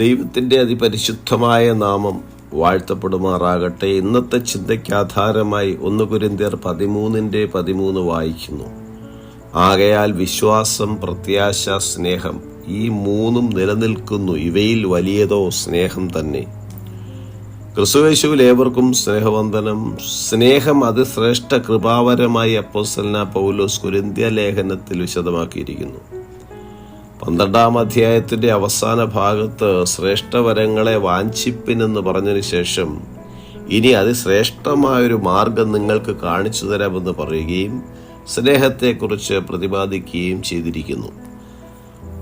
ദൈവത്തിന്റെ അതിപരിശുദ്ധമായ നാമം വാഴ്ത്തപ്പെടുമാറാകട്ടെ. ഇന്നത്തെ ചിന്തയ്ക്ക് ആധാരമായി ഒന്ന് കുരിന്തിയർ പതിമൂന്നിന്റെ പതിമൂന്ന് വായിക്കുന്നു. ആകയാൽ വിശ്വാസം പ്രത്യാശ സ്നേഹം ഈ മൂന്നും നിലനിൽക്കുന്നു. ഇവയിൽ വലിയതോ സ്നേഹം തന്നെ. ക്രിസ്തുവേശുവിൽ ഏവർക്കും സ്നേഹവന്ദനം. സ്നേഹം അതിശ്രേഷ്ഠ കൃപാവരമായി അപ്പോസ്തലന പൗലോസ് കുരിന്ത്യ ലേഖനത്തിൽ വിശദമാക്കിയിരിക്കുന്നു. പന്ത്രണ്ടാം അധ്യായത്തിന്റെ അവസാന ഭാഗത്ത് ശ്രേഷ്ഠവരങ്ങളെ വാഞ്ചിപ്പിനെന്ന് പറഞ്ഞതിന് ശേഷം ഇനി അതിശ്രേഷ്ഠമായൊരു മാർഗം നിങ്ങൾക്ക് കാണിച്ചു തരാമെന്ന് പറയുകയും സ്നേഹത്തെക്കുറിച്ച് പ്രതിപാദിക്കുകയും ചെയ്തിരിക്കുന്നു.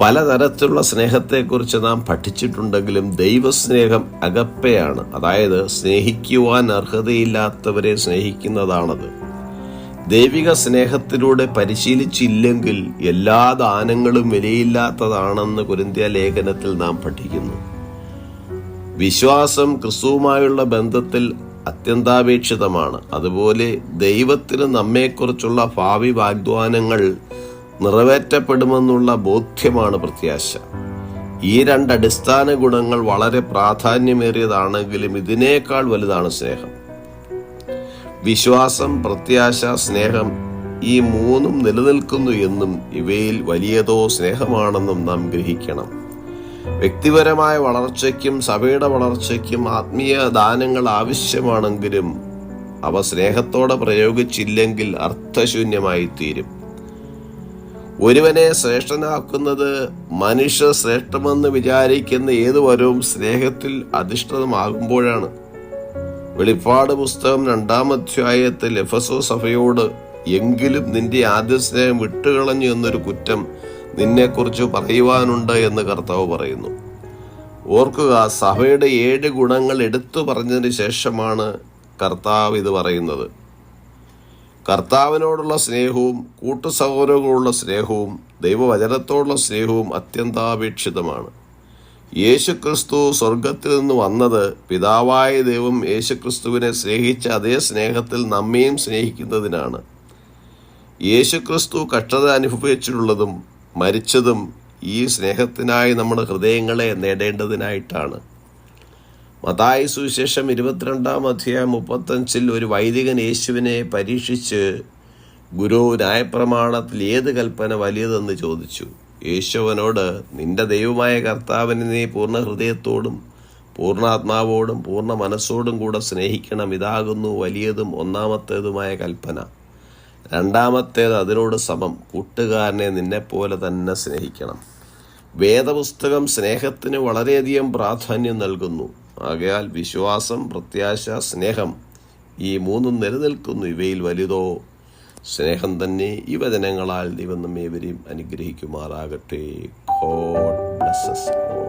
പലതരത്തിലുള്ള സ്നേഹത്തെക്കുറിച്ച് നാം പഠിച്ചിട്ടുണ്ടെങ്കിലും ദൈവസ്നേഹം അകപ്പയാണ്. അതായത് സ്നേഹിക്കുവാൻ അർഹതയില്ലാത്തവരെ സ്നേഹിക്കുന്നതാണത്. ദൈവിക സ്നേഹത്തിലൂടെ പരിശീലിച്ചില്ലെങ്കിൽ എല്ലാ ദാനങ്ങളും വിലയില്ലാത്തതാണെന്ന് കുരിന്തിയ ലേഖനത്തിൽ നാം പഠിക്കുന്നു. വിശ്വാസം ക്രിസ്തുവുമായുള്ള ബന്ധത്തിൽ അത്യന്താപേക്ഷിതമാണ്. അതുപോലെ ദൈവത്തിന് നമ്മെക്കുറിച്ചുള്ള ഭാവി വാഗ്ദാനങ്ങൾ നിറവേറ്റപ്പെടുമെന്നുള്ള ബോധ്യമാണ് പ്രത്യാശ. ഈ രണ്ട് അടിസ്ഥാന ഗുണങ്ങൾ വളരെ പ്രാധാന്യമേറിയതാണെങ്കിലും ഇതിനേക്കാൾ വലുതാണ് സ്നേഹം. വിശ്വാസം പ്രത്യാശ സ്നേഹം ഈ മൂന്നും നിലനിൽക്കുന്നു എന്നും ഇവയിൽ വലിയതോ സ്നേഹമാണെന്നും നാം ഗ്രഹിക്കണം. വ്യക്തിപരമായ വളർച്ചയ്ക്കും സഭയുടെ വളർച്ചയ്ക്കും ആത്മീയ ദാനങ്ങൾ ആവശ്യമാണെങ്കിലും അവ സ്നേഹത്തോടെ പ്രയോഗിച്ചില്ലെങ്കിൽ അർത്ഥശൂന്യമായി തീരും ഒരുവനെ ശ്രേഷ്ഠനാക്കുന്നത് മനുഷ്യ ശ്രേഷ്ഠമെന്ന് വിചാരിക്കുന്ന ഏതുവരവും സ്നേഹത്തിൽ അധിഷ്ഠിതമാകുമ്പോഴാണ്. വെളിപ്പാട് പുസ്തകം രണ്ടാം അധ്യായത്തിൽ എഫസോ സഭയോട് എങ്കിലും നിന്റെ ആദ്യ സ്നേഹം വിട്ടുകളഞ്ഞു എന്നൊരു കുറ്റം നിന്നെക്കുറിച്ച് പറയുവാനുണ്ട് എന്ന് കർത്താവ് പറയുന്നു. ഓർക്കുക സഭയുടെ ഏഴ് ഗുണങ്ങൾ എടുത്തു പറഞ്ഞതിന് ശേഷമാണ് കർത്താവ് ഇത് പറയുന്നത്. കർത്താവിനോടുള്ള സ്നേഹവും കൂട്ടു സഹോദരങ്ങളോടുള്ള സ്നേഹവും ദൈവവചനത്തോടുള്ള സ്നേഹവും അത്യന്താപേക്ഷിതമാണ്. യേശുക്രിസ്തു സ്വർഗത്തിൽ നിന്ന് വന്നത് പിതാവായ ദൈവം യേശുക്രിസ്തുവിനെ സ്നേഹിച്ച അതേ സ്നേഹത്തിൽ നമ്മയും സ്നേഹിക്കുന്നതിനാണ്. യേശുക്രിസ്തു കഷ്ടത അനുഭവിച്ചിട്ടുള്ളതും മരിച്ചതും ഈ സ്നേഹത്തിനായി നമ്മുടെ ഹൃദയങ്ങളെ നേടേണ്ടതിനായിട്ടാണ്. മതായ സുവിശേഷം ഇരുപത്തിരണ്ടാം അധ്യായം മുപ്പത്തഞ്ചിൽ ഒരു വൈദികൻ യേശുവിനെ പരീക്ഷിച്ച് ഗുരു ന്യായപ്രമാണത്തിൽ ഏത് കൽപ്പന വലിയതെന്ന് ചോദിച്ചു. യേശുവനോട് നിന്റെ ദൈവമായ കർത്താവിനെ നീ പൂർണ ഹൃദയത്തോടും പൂർണാത്മാവോടും പൂർണ മനസ്സോടും കൂടെ സ്നേഹിക്കണം. ഇതാകുന്നു വലിയതും ഒന്നാമത്തേതുമായ കൽപ്പന. രണ്ടാമത്തേത് അതിനോട് സമം. കൂട്ടുകാരനെ നിന്നെപ്പോലെ തന്നെ സ്നേഹിക്കണം. വേദപുസ്തകം സ്നേഹത്തിന് വളരെയധികം പ്രാധാന്യം നൽകുന്നു. ആകയാൽ വിശ്വാസം പ്രത്യാശ സ്നേഹം ഈ മൂന്നും നിലനിൽക്കുന്നു. ഇവയിൽ വലുതോ സ്നേഹം തന്നെ ഈ വചനങ്ങളാൽ ദൈവം നമ്മേവരെയും അനുഗ്രഹിക്കുമാറാകട്ടെ. God blesses all